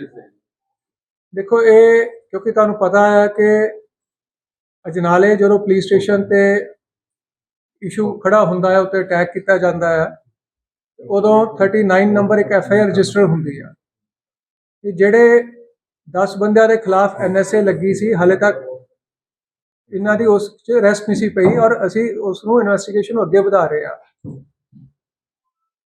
Serious ਨੇ ਦੇਖੋ, ਇਹ ਕਿਉਂਕਿ ਤੁਹਾਨੂੰ ਪਤਾ ਹੈ ਕਿ ਅਜਨਾਲੇ ਜਦੋਂ ਪੁਲਿਸ ਸਟੇਸ਼ਨ ਤੇ ਇਸ਼ੂ ਖੜਾ ਹੁੰਦਾ ਹੈ, ਉੱਤੇ ਅਟੈਕ ਕੀਤਾ ਜਾਂਦਾ ਹੈ ਤੇ ਉਦੋਂ 39 ਨੰਬਰ ਇੱਕ ਐਫ ਆਈ ਆਰ ਰਜਿਸਟਰ ਹੁੰਦੀ ਆ। ਕਿ ਜਿਹੜੇ 10 ਬੰਦਿਆਂ ਦੇ ਖਿਲਾਫ ਐਨ ਐਸ ਏ ਲੱਗੀ ਸੀ, ਹਲੇ ਤੱਕ ਇਹਨਾਂ ਦੀ ਉਸ 'ਚ ਰੈਸਟ ਨਹੀਂ ਸੀ ਪਈ ਔਰ ਅਸੀਂ ਉਸ ਨੂੰ ਇਨਵੈਸਟੀਗੇਸ਼ਨ ਅੱਗੇ ਵਧਾ ਰਹੇ ਆ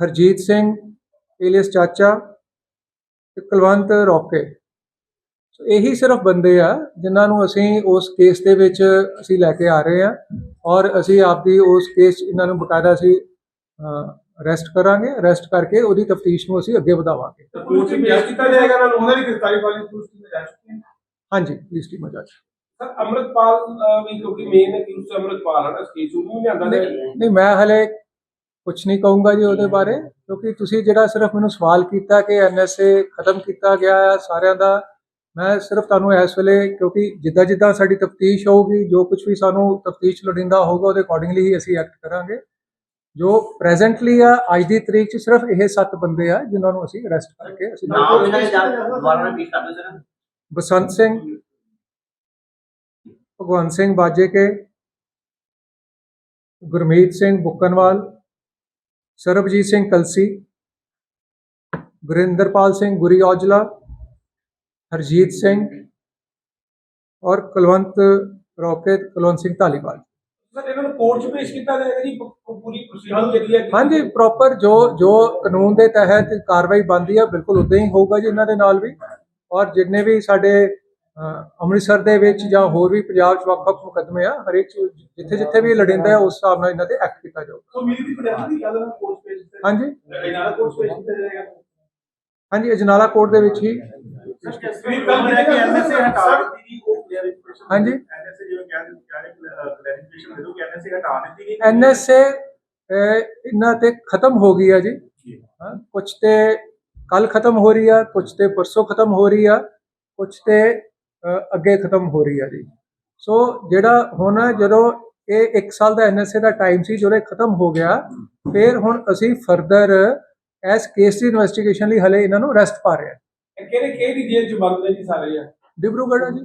ਹਰਜੀਤ ਸਿੰਘ ਏਲੀਅਸ ਚਾਚਾ ਤੇ ਕੁਲਵੰਤ ਰੋਕੇ। ਸੋ ਇਹੀ ਸਿਰਫ ਬੰਦੇ ਆ ਜਿਨ੍ਹਾਂ ਨੂੰ ਅਸੀਂ ਉਸ ਕੇਸ ਦੇ ਵਿੱਚ ਅਸੀਂ ਲੈ ਕੇ ਆ ਰਹੇ ਆ ਔਰ ਅਸੀਂ ਆਪਦੀ ਉਸ ਕੇਸ ਇਹਨਾਂ ਨੂੰ ਬਕਾਇਦਾ ਅਸੀਂ ਅਰੈਸਟ ਕਰਾਂਗੇ। ਅਰੈਸਟ ਕਰਕੇ ਉਹਦੀ ਤਫਤੀਸ਼ ਨੂੰ ਅਸੀਂ ਅੱਗੇ ਵਧਾਵਾਂਗੇ। ਕੋਰਟ ਚ ਪੇਸ਼ ਕੀਤਾ ਜਾਏਗਾ ਉਹਨਾਂ ਨੂੰ ਉਹਨਾਂ ਦੀ ਗ੍ਰਿਫਤਾਰੀ ਵਾਲੀ ਪੁਲਿਸ ਟੀਮ ਜਾ ਚੁੱਕੀ ਹੈ ਹਾਂਜੀ ਪੁਲਿਸ ਟੀਮ ਜਾ ਸਰ ਅਮਰਤਪਾਲ ਵੀ ਕਿਉਂਕਿ ਮੇਨ ਅਕਿਊਜ਼ ਅਮਰਤਪਾਲ ਹੈ ਨਾ ਕੇਸ ਨੂੰ ਲਿਆਂਦਾ ਜਾਏਗਾ। ਨਹੀਂ ਮੈਂ ਹਲੇ ਕੁਝ ਨਹੀਂ ਕਹੂੰਗਾ ਜੀ ਉਹਦੇ ਬਾਰੇ ਕਿਉਂਕਿ ਤੁਸੀਂ ਜਿਹੜਾ ਸਿਰਫ ਮੈਨੂੰ ਸਵਾਲ ਕੀਤਾ ਕਿ ਐਨਐਸਏ ਖਤਮ ਕੀਤਾ ਗਿਆ ਹੈ ਸਾਰਿਆਂ ਦਾ ਮੈਂ ਸਿਰਫ ਤੁਹਾਨੂੰ ਇਸ ਵੇਲੇ ਕਿਉਂਕਿ ਜਿੱਦਾਂ ਜਿੱਦਾਂ ਸਾਡੀ ਤਫਤੀਸ਼ ਹੋਊਗੀ ਜੋ ਕੁਝ ਵੀ ਸਾਨੂੰ ਤਫਤੀਸ਼ ਲੋੜੀਂਦਾ ਹੋਊਗਾ ਉਹਦੇ ਅਕੋਰਡਿੰਗਲੀ ਹੀ ਅਸੀਂ ਐਕਟ ਕਰਾਂਗੇ। ਜੋ ਪ੍ਰੈਜ਼ੈਂਟਲੀ ਆ ਅੱਜ ਦੀ ਤਰੀਕ 'ਚ ਸਿਰਫ ਇਹ ਸੱਤ ਬੰਦੇ ਆ ਜਿਨ੍ਹਾਂ ਨੂੰ ਅਸੀਂ ਅਰੈਸਟ ਕਰਕੇ ਅਸੀਂ ਨਾਮ ਇਹਨਾਂ ਦੇ ਸਰ ਬਸੰਤ ਸਿੰਘ। ਭਗਵੰਤ ਸਿੰਘ ਬਾਜੇਕੇ। ਗੁਰਮੀਤ ਸਿੰਘ ਬੁੱਕਨਵਾਲ। ਸਰਬਜੀਤ ਸਿੰਘ ਕਲਸੀ ਗੁਰਿੰਦਰਪਾਲ ਸਿੰਘ ਗੁਰੀ ਔਜਲਾ ਹਰਜੀਤ ਸਿੰਘ ਔਰ ਕੁਲਵੰਤ ਰੋਕੇ ਕੁਲਵੰਤ ਸਿੰਘ ਧਾਲੀਵਾਲ। ਸਰ ਇਹਨਾਂ ਨੂੰ ਕੋਰਟ ਚ ਪੇਸ਼ ਕੀਤਾ ਜਾਏਗਾ ਜੀ ਪੂਰੀ ਪ੍ਰੋਸੀਡਿੰਗ ਜਿਹੜੀ ਹੈ। ਹਾਂਜੀ ਪ੍ਰੋਪਰ ਜੋ ਜੋ ਕਾਨੂੰਨ ਦੇ ਤਹਿਤ ਕਾਰਵਾਈ ਬਣਦੀ ਆ ਬਿਲਕੁਲ ਉਦਾਂ ਹੀ ਹੋਊਗਾ ਜੀ ਇਹਨਾਂ ਦੇ ਨਾਲ ਵੀ। ਔਰ ਜਿੰਨੇ ਵੀ ਸਾਡੇ ਅੰਮ੍ਰਿਤਸਰ ਦੇ ਵਿੱਚ ਜਾਂ ਹੋਰ ਵੀ ਪੰਜਾਬ 'ਚ ਵੱਖ-ਵੱਖ ਮੁਕੱਦਮੇ ਆ ਹਰੇਕ ਜਿੱਥੇ ਜਿੱਥੇ ਵੀ ਲੜਿੰਦਾ ਹੈ ਉਸ ਹਿਸਾਬ ਨਾਲ ਇਹਨਾਂ ਤੇ ਐਕਟ ਕੀਤਾ ਜਾਊਗਾ। ਸੋ ਮੇਰੀ ਦੀ ਪ੍ਰੈਸ ਦੀ ਗੱਲ ਨਾਲ ਕੋਰਟ ਪੇਸ਼ ਕੀਤਾ ਹਾਂਜੀ। ਦਾ ਕੋਰਟ ਪੇਸ਼ ਕੀਤਾ ਜਾਏਗਾ। ਹਾਂਜੀ ਅਜਨਾਲਾ ਕੋਰਟ ਦੇ ਵਿੱਚ ਹੀ। ਵੀ ਹਾਂਜੀ। ਐਨਐਸਏ ਜਿਵੇਂ ਕਹਿੰਦੇ ਕਹਿੰਦੇ ਕਲੀਅਰਿਫਿਕੇਸ਼ਨ ਦੇ ਦੋ ਕਿ ਐਨਐਸਏ ਹਟਾ ਦਿੱਤੀ ਗਈ। ਐਨਐਸਏ ਇਹਨਾਂ ਤੇ ਖਤਮ ਹੋ ਗਈ ਆ ਜੀ। ਹਾਂ ਕੁਝ ਤੇ ਕੱਲ ਖਤਮ ਹੋ ਰਹੀ ਆ ਕੁਝ ਤੇ ਪਰਸੋਂ ਖਤਮ ਹੋ ਰਹੀ ਆ ਕੁਝ ਤੇ ਅੱਗੇ ਖਤਮ ਹੋ ਰਹੀ ਆ ਜੀ। ਸੋ ਜਿਹੜਾ ਹੁਣ ਜਦੋਂ ਇਹ 1 ਸਾਲ ਦਾ ਐਨਐਸਏ ਦਾ ਟਾਈਮ ਸੀ ਜਦੋਂ ਇਹ ਖਤਮ ਹੋ ਗਿਆ ਫਿਰ ਹੁਣ ਅਸੀਂ ਫਰਦਰ ਐਸ ਕੇਸ ਦੀ ਇਨਵੈਸਟੀਗੇਸ਼ਨ ਲਈ ਹਲੇ ਇਹਨਾਂ ਨੂੰ ਅਰੈਸਟ ਪਾ ਰਹੇ ਹਾਂ ਕਿਹੜੇ ਕਿਹੜੀ ਜੇਲ੍ਹ ਚ ਬੰਦ ਨੇ ਜੀ ਸਾਰੇ ਆ ਡਿਬਰੂਗੜ੍ਹ ਜੀ।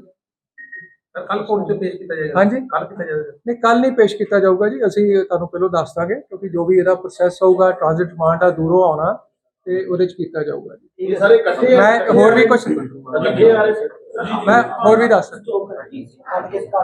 ਕੱਲ ਕੋਰਟ ਚ ਪੇਸ਼ ਕੀਤਾ ਜਾਏਗਾ। ਹਾਂਜੀ। ਕੱਲ ਕੀਤਾ ਜਾਏਗਾ। ਨਹੀਂ ਕੱਲ ਨਹੀਂ ਪੇਸ਼ ਕੀਤਾ ਜਾਊਗਾ ਜੀ। ਅਸੀਂ ਤੁਹਾਨੂੰ ਪਹਿਲਾਂ ਦੱਸ ਦਾਂਗੇ ਕਿਉਂਕਿ ਜੋ ਵੀ ਇਹਦਾ ਪ੍ਰੋਸੈਸ ਹੋਊਗਾ ਟ੍ਰਾਂਜ਼ਿਟ ਰਿਮਾਂਡ ਆ ਦੂਰੋਂ ਆਉਣਾ ਤੇ ਉਹਦੇ ਚ ਕੀਤਾ ਜਾਊਗਾ ਜੀ। ਇਹ ਸਾਰੇ ਇਕੱਠੇ ਮੈਂ ਹੋਰ ਵੀ ਕੁਝ ਲੱਗੇ ਆ ਰਹੇ ਮੈਂ ਹੋਰ ਵੀ ਦੱਸ।